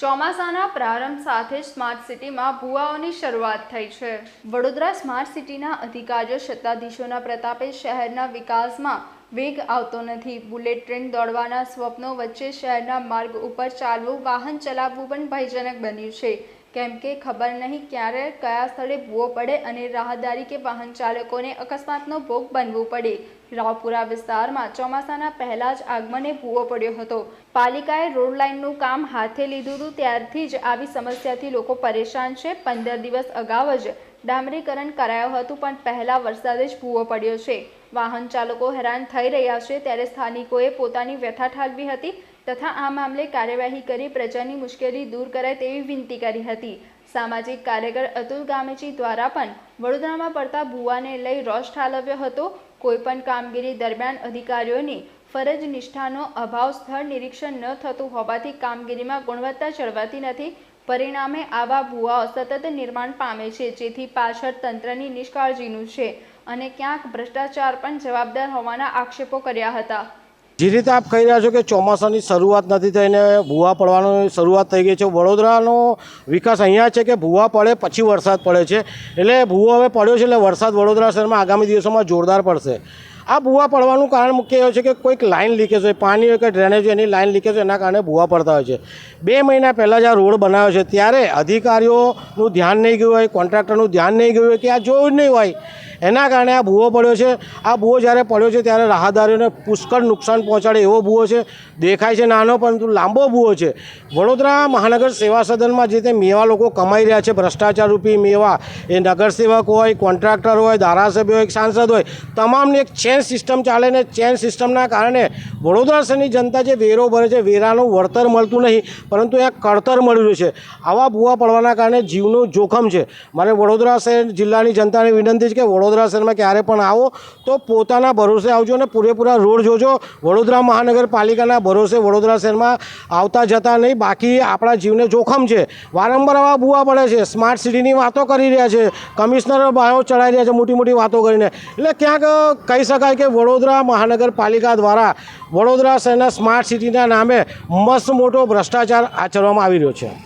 ચોમાસાના પ્રારંભ સાથે સ્માર્ટ સિટીમાં ભૂવાઓની શરૂઆત થઈ છે. વડોદરા સ્માર્ટ સિટીના અધિકારીઓ સત્તાધીશોના પ્રતાપે શહેરના વિકાસમાં વેગ આવતો નથી. બુલેટ ટ્રેન દોડવાના સ્વપ્નો વચ્ચે શહેરના માર્ગ ઉપર ચાલવું, વાહન ચલાવવું પણ ભયજનક બન્યું છે. કેમ કે ખબર નહીં ક્યારે કયા સ્થળે ભૂવો પડે અને રાહદારી કે વાહન ચાલકોને અકસ્માતનો ભોગ બનવું પડે. રાવપુરા વિસ્તારમાં ચોમાસાના પહેલા જ આગમને ભૂવો પડ્યો હતો. પાલિકાએ રોડ લાઇનનું કામ હાથે લીધું હતું, ત્યારથી જ આવી સમસ્યાથી લોકો પરેશાન છે. પંદર દિવસ અગાઉ જ ડામરીકરણ કરાયું હતું, પણ પહેલા વરસાદે જ ભૂવો પડ્યો છે. વાહન ચાલકો હેરાન થઈ રહ્યા છે, ત્યારે સ્થાનિકોએ પોતાની વ્યથા ઠાલવી હતી તથા આ મામલે કાર્યવાહી કરી પ્રજાની મુશ્કેલી દૂર કરાય તેવી વિનંતી કરી હતી. સામાજિક કાર્યકર અતુલ ગામેજી દ્વારા પણ વડોદરામાં પડતા ભૂવાને લઈ રોષ ઠાલવ્યો હતો. કોઈપણ કામગીરી દરમિયાન અધિકારીઓની ફરજ નિષ્ઠાનો અભાવ સ્થળ નિરીક્ષણ ન થતું હોવાથી કામગીરીમાં ગુણવત્તા જળવાતી નથી. પરિણામે આવા ભૂવાઓ સતત નિર્માણ પામે છે, જેથી પાછળ તંત્રની નિષ્કાળજીનું છે અને ક્યાંક ભ્રષ્ટાચાર પણ જવાબદાર હોવાના આક્ષેપો કર્યા હતા. જે રીતે આપ કહી રહ્યા છો કે ચોમાસાની શરૂઆત નથી થઈને ભૂવા પડવાની શરૂઆત થઈ ગઈ છે, વડોદરાનો વિકાસ અહીંયા છે કે ભૂવા પડે પછી વરસાદ પડે છે? એટલે ભૂવો હવે પડ્યો છે એટલે વરસાદ વડોદરા શહેરમાં આગામી દિવસોમાં જોરદાર પડશે. આ ભૂવા પડવાનું કારણ મુખ્ય એવું છે કે કોઈક લાઇન લીકેજ હોય, પાણી હોય કે ડ્રેનેજ હોય એની લાઇન લીકેજ હોય, એના કારણે ભૂવા પડતા હોય છે. બે મહિના પહેલાં જ આ રોડ બનાવ્યો છે, ત્યારે અધિકારીઓનું ધ્યાન નહીં ગયું હોય, કોન્ટ્રાક્ટરનું ધ્યાન નહીં ગયું હોય કે આ જોયું નહીં હોય. એના કારણે આ ભૂવો પડ્યો છે. આ ભૂવો જ્યારે પડ્યો છે ત્યારે રાહદારીઓને પુષ્કળ નુકસાન પહોંચાડે એવો ભૂવો છે. દેખાય છે નાનો, પરંતુ લાંબો ભૂવો છે. વડોદરા મહાનગર સેવા સદનમાં જે તે મેવા લોકો કમાઈ રહ્યા છે, ભ્રષ્ટાચાર રૂપી મેવા. એ નગરસેવક હોય, કોન્ટ્રાક્ટર હોય, ધારાસભ્ય હોય, સાંસદ હોય, તમામની એક ચેન સિસ્ટમ ચાલે ને ચેન સિસ્ટમના કારણે વડોદરા શહેરની જનતા જે વેરો ભરે છે, વેરાનું વળતર મળતું નહીં, પરંતુ એક કળતર મળ્યું છે. આવા ભૂવા પડવાના કારણે જીવનું જોખમ છે. મારે વડોદરા શહેર જિલ્લાની જનતાને વિનંતી છે કે વડોદરા શહેરમાં ક્યારે પણ આવો તો પોતાના ભરોસે આવજો અને પૂરેપૂરા રોડ જોજો. વડોદરા મહાનગરપાલિકાના ભરોસે વડોદરા શહેરમાં આવતા જતા નહીં. બાકી આપણા જીવને જોખમ છે. વારંવાર આવા બુવા પડે છે. સ્માર્ટ સિટીની વાતો કરી રહ્યા છે. કમિશનર બાયો ચડાવી રહ્યા છે મોટી મોટી વાતો કરીને. એટલે ક્યાંક કહી શકાય કે વડોદરા મહાનગરપાલિકા દ્વારા વડોદરા શહેરના સ્માર્ટ સિટીના નામે મસ્ત મોટો ભ્રષ્ટાચાર આચરવામાં આવી રહ્યો છે.